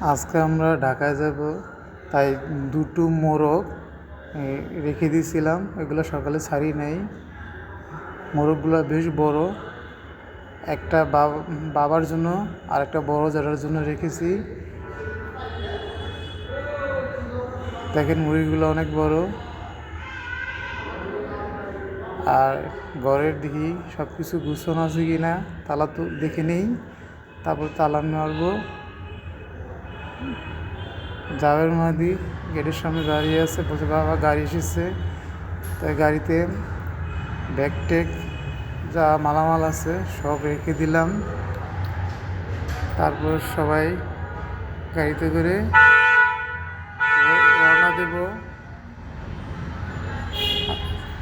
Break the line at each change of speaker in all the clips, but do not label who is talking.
আজকে আমরা ঢাকায় যাব, তাই দুটো মোরগ রেখে দিয়েছিলাম। এগুলো সকালে ছাড়ি নেই। মোরগগুলো বেশ বড়। একটা বাব- বাবার জন্য আর একটা বড় জারার জন্য রেখেছি। দেখেন মুরগিগুলো অনেক বড়। আর ঘরের দিকে সব কিছু গুছানো আছে কি না তালা তো দেখে নেই। তারপর তালা মারবো জাভের মাদি গেটের সামনে দাঁড়িয়ে আছে, বলছে, বাবা, গাড়ি এসেছে। তাই গাড়িতে ব্যাগ ট্যাগ যা মালামাল আছে সব রেখে দিলাম। তারপর সবাই গাড়িতে করে রওনা দেব।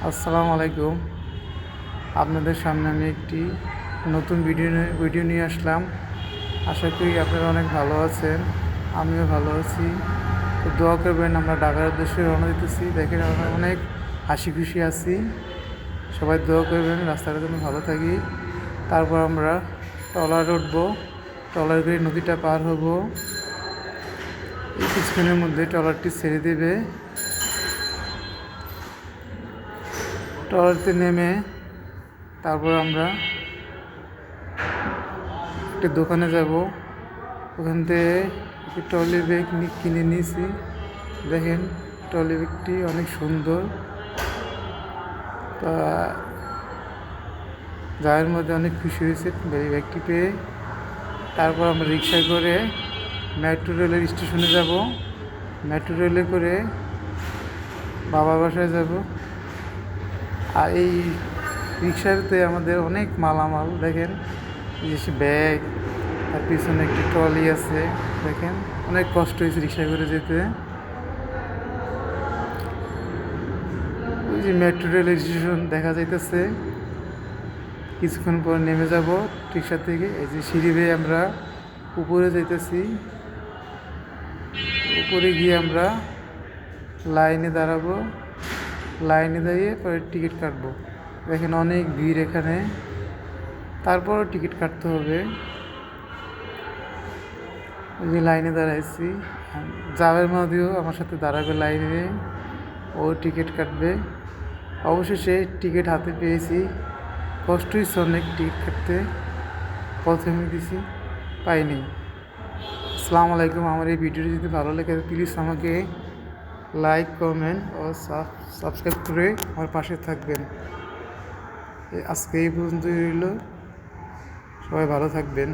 আসসালামু আলাইকুম। আপনাদের সামনে আমি একটি নতুন ভিডিও ভিডিও নিয়ে আসলাম। আশা করি আপনারা অনেক ভালো আছেন। আমিও ভালো আছি। তো দোয়া করবেন, আমরা ঢাকার উদ্দেশ্যে রওনা দিতেছি। দেখেন, আমরা অনেক হাসি খুশি আছি। সবাই দোয়া করবেন রাস্তাটা যেন ভালো থাকি। তারপর আমরা ট্রলার উঠবো। ট্রলার করে নদীটা পার হব। এই কিছুক্ষণের মধ্যে ট্রলারটি ছেড়ে দেবে। ট্রলারতে নেমে তারপর আমরা একটি দোকানে যাব। ওখান থেকে একটি ট্রলি ব্যাগ কিনে নিয়েছি। দেখেন, ট্রলি ব্যাগটি অনেক সুন্দর। তা যার মধ্যে অনেক খুশি হয়েছে ব্যাগটি পেয়ে। তারপর আমরা রিক্সায় করে মেট্রো রেলের স্টেশনে যাব। মেট্রো রেলে করে বাবার বাসায় যাব। আর এই রিক্সাতে আমাদের অনেক মালামাল, দেখেন যে ব্যাগ। তার পিছনে একটি ট্রলি আছে, দেখেন। অনেক কষ্ট হয়েছে রিক্সায় করে যেতে। ওই যে মেট্রো রেল স্টেশন দেখা যাইতেছে। কিছুক্ষণ পর নেমে যাব রিক্সা থেকে। এই যে সিঁড়ি বেয়ে আমরা উপরে যাইতেছি। উপরে গিয়ে আমরা লাইনে দাঁড়াবো। লাইনে দাঁড়িয়ে পরে টিকিট কাটবো। দেখেন অনেক ভিড় এখানে। তারপরও টিকিট কাটতে হবে। যে লাইনে দাঁড়াইছি। যাবের মাদিও আমার সাথে দাঁড়াবে লাইনে। ও টিকিট কাটবে। অবশেষে টিকিট হাতে পেয়েছি। কষ্ট হয়েছে অনেক টিকিট কাটতে। প্রথমে দিছি পাইনি। আসসালামু আলাইকুম। আমার এই ভিডিওটি যদি ভালো লাগে প্লিজ আমাকে লাইক কমেন্ট ও সাবস্ক্রাইব করে আমার পাশে থাকবেন। আজকে এই পর্যন্ত রইল। সবাই ভালো থাকবেন।